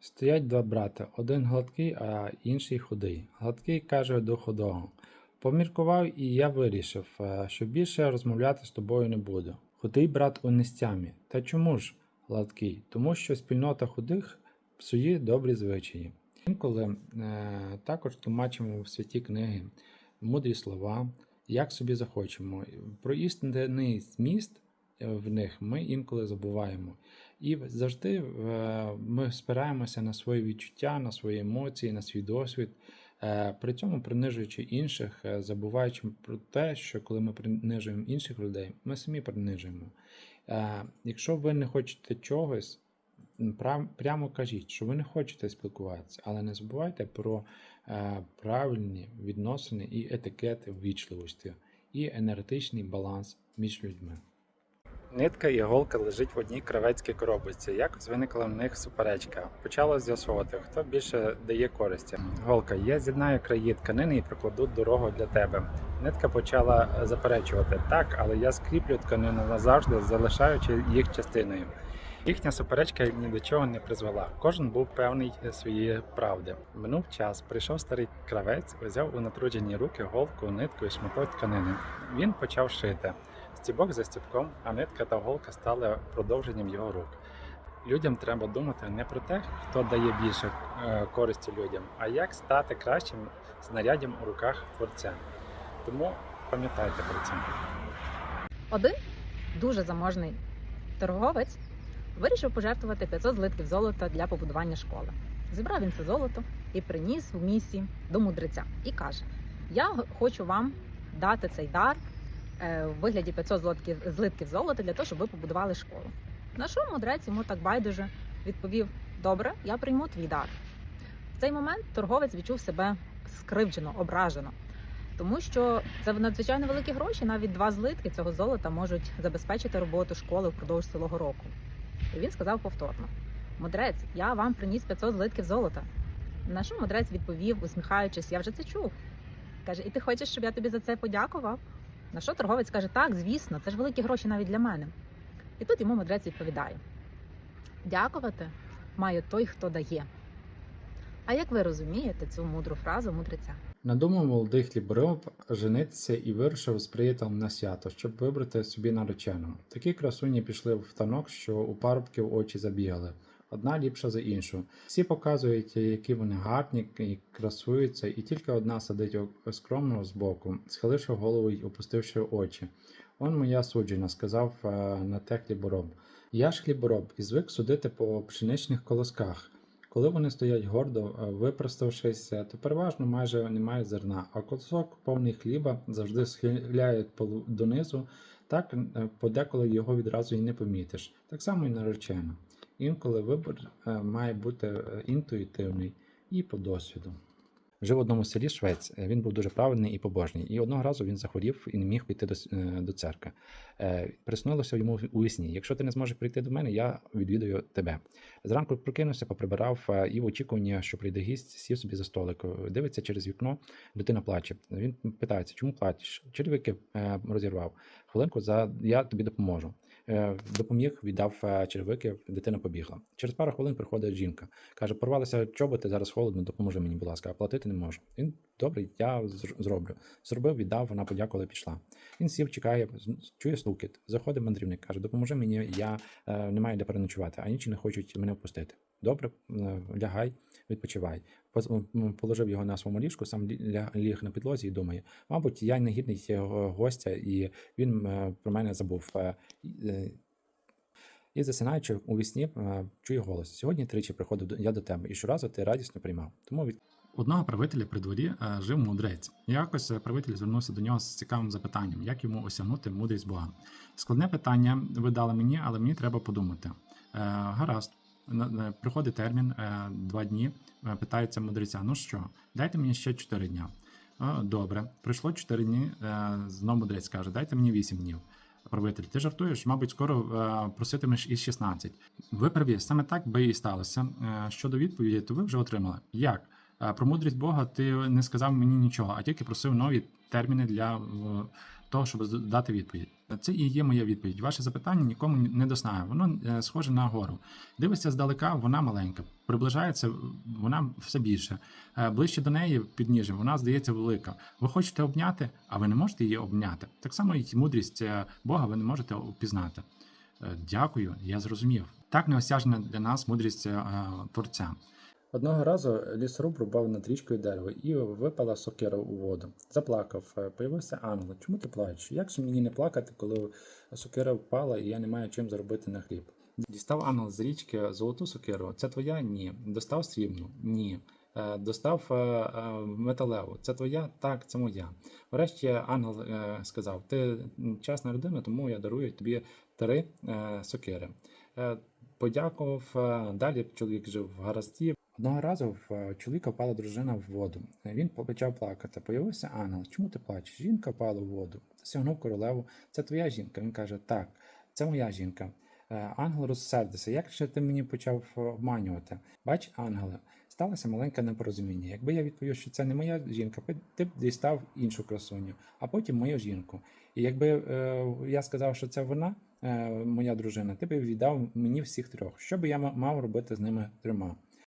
Стоять два брати, один гладкий, а інший худий. Гладкий каже до худого: Поміркував, і я вирішив, е, що більше розмовляти з тобою не буду. Худий брат у нестямі. Та чому ж гладкий? Тому що спільнота худих псує добрі звичаї. Інколи е, також тлумачимо в святі книги мудрі слова, як собі захочемо. Про істинний зміст е, в них ми інколи забуваємо. І завжди е, ми спираємося на свої відчуття, на свої емоції, на свій досвід, е, при цьому принижуючи інших, е, забуваючи про те, що коли ми принижуємо інших людей, ми самі принижуємо. Якщо ви не хочете чогось, прямо кажіть, що ви не хочете спілкуватися, але не забувайте про правильні відносини і етикет ввічливості, і енергетичний баланс між людьми. Нитка і голка лежить в одній кравецькій коробочці. Якось виникла в них суперечка. Почало з'ясовувати, хто більше дає користі. Голка, я з'єднаю краї тканини і прокладу дорогу для тебе. Нитка почала заперечувати так, але я скріплю тканину назавжди, залишаючи їх частиною. Їхня суперечка ні до чого не призвела. Кожен був певний своєї правди. Минув час, прийшов старий кравець, взяв у натруджені руки голку, нитку і шматок тканини. Він почав шити. Стібок за стібком, а нитка та голка стали продовженням його рук. Людям треба думати не про те, хто дає більше е, користі людям, а як стати кращим знаряддям у руках творця. Тому пам'ятайте про це. Один дуже заможний торговець вирішив пожертвувати 500 злитків золота для побудування школи. Зібрав він це золото і приніс в місі до мудреця і каже: Я хочу вам дати цей дар в вигляді 500 злитків, злитків золота для того, щоб ви побудували школу. На що мудрець йому так байдуже відповів: Добре, я прийму твій дар. В цей момент торговець відчув себе скривджено, ображено. Тому що це надзвичайно великі гроші, навіть два злитки цього золота можуть забезпечити роботу школи впродовж цілого року. І він сказав повторно: Мудрець, я вам приніс 500 злитків золота. На що мудрець відповів, усміхаючись, я вже це чув. Каже, і ти хочеш, щоб я тобі за це подякував? На що торговець каже, так, звісно, це ж великі гроші навіть для мене. І тут йому мудрець відповідає: Дякувати має той, хто дає. А як ви розумієте цю мудру фразу мудреця? Надумав молодий хлібороб женитися і вирушив з приятелем на свято, щоб вибрати собі наречену. Такі красуні пішли в танок, що у парубків очі забігали. Одна ліпша за іншу. Всі показують, які вони гарні і красуються, і тільки одна сидить скромно збоку, схиливши голову й опустивши очі. Он моя суджена, сказав е, на те хлібороб. Я ж хлібороб і звик судити по пшеничних колосках. Коли вони стоять гордо, е, випроставшись, е, то переважно майже немає зерна, а колосок повний хліба завжди схиляє донизу, так подеколи його відразу і не помітиш. Так само і наречена. Інколи вибір е, має бути е, інтуїтивний і по досвіду. Жив в одному селі Швець. Е, Він був дуже праведний і побожний. І одного разу він захворів і не міг піти до, до церкви. Приснилося йому у вісні. Якщо ти не зможеш прийти до мене, я відвідаю тебе. Зранку прокинувся, поприбирав і в очікуванні, що прийде гість, сів собі за столик. Дивиться через вікно, дитина плаче. Він питається, чому плачеш? Черевики е, розірвав. Хвилинку за я тобі допоможу. Е, Допоміг, віддав червики, дитина побігла. Через пару хвилин приходить жінка. Каже: порвалися чоботи, зараз холодно, допоможи мені, будь ласка, а платити не можу. Він добре, я зроблю. Зробив, віддав, вона подякувала пішла. Він сів, чекає, чує стукіт. Заходить мандрівник, каже: допоможи мені, я е, не маю де переночувати, а інші не хочуть мене впустити. Добре, лягай, відпочивай. Положив його на своєму ліжку, сам ліг на підлозі і думає: мабуть, я негідний гостя, і він про мене забув. Е, і, е, засинаючи у вісні, чує голос. Сьогодні тричі приходив я до тебе, і щоразу ти радісно приймав. Тому від Одного правителя при дворі е, жив мудрець. Якось правитель звернувся до нього з цікавим запитанням, як йому осягнути мудрість Бога. Складне питання ви дали мені, але мені треба подумати. Гаразд, приходить термін е, два дні. е, Питається мудреця: ну що, дайте мені ще чотири дня. «Е, Добре, пройшло чотири дні. е, Знов мудрець каже, дайте мені вісім днів. Правитель, ти жартуєш, мабуть, скоро проситимеш і 16. Ви праві, саме так би і сталося. Щодо відповіді, то ви вже отримали. Як? Про мудрість Бога ти не сказав мені нічого, а тільки просив нові терміни для того, щоб дати відповідь. Це і є моя відповідь. Ваше запитання нікому не доснає. Воно е, схоже на гору. Дивишся здалека, вона маленька. Приближається, вона все більше. Е, Ближче до неї підніжжя, вона здається велика. Ви хочете обняти, а ви не можете її обняти. Так само і мудрість е, Бога ви не можете опізнати. Е, Дякую, я зрозумів. Так неосяжна для нас мудрість творця. Одного разу лісоруб рубав над річкою дерево і випала сокира у воду. Заплакав, Е, появився ангел. Чому ти плачеш? Як же мені не плакати, коли сокира впала і я не маю чим заробити на хліб? Дістав ангел з річки золоту сокиру. Це твоя? Ні. Достав срібну? Ні. Е, Достав е, металеву. Це твоя? Так, це моя. Врешті ангел сказав: Ти чесна людина, тому я дарую тобі три сокири. Подякував. Далі чоловік жив в гаразді. Одного разу в е, чоловіка впала дружина в воду. Він почав плакати. Появився ангел. Чому ти плачеш? Жінка впала в воду. Засягнув королеву. Це твоя жінка. Він каже: Так, це моя жінка. Е, Ангел розсердився. Як же ти мені почав е, обманювати? Бач, ангеле, сталося маленьке непорозуміння. Якби я відповів, що це не моя жінка, ти б дістав іншу красуню, а потім мою жінку. І якби е, я сказав, що це вона, е, моя дружина, ти б віддав мені всіх трьох. Що би я мав робити з ними трьома?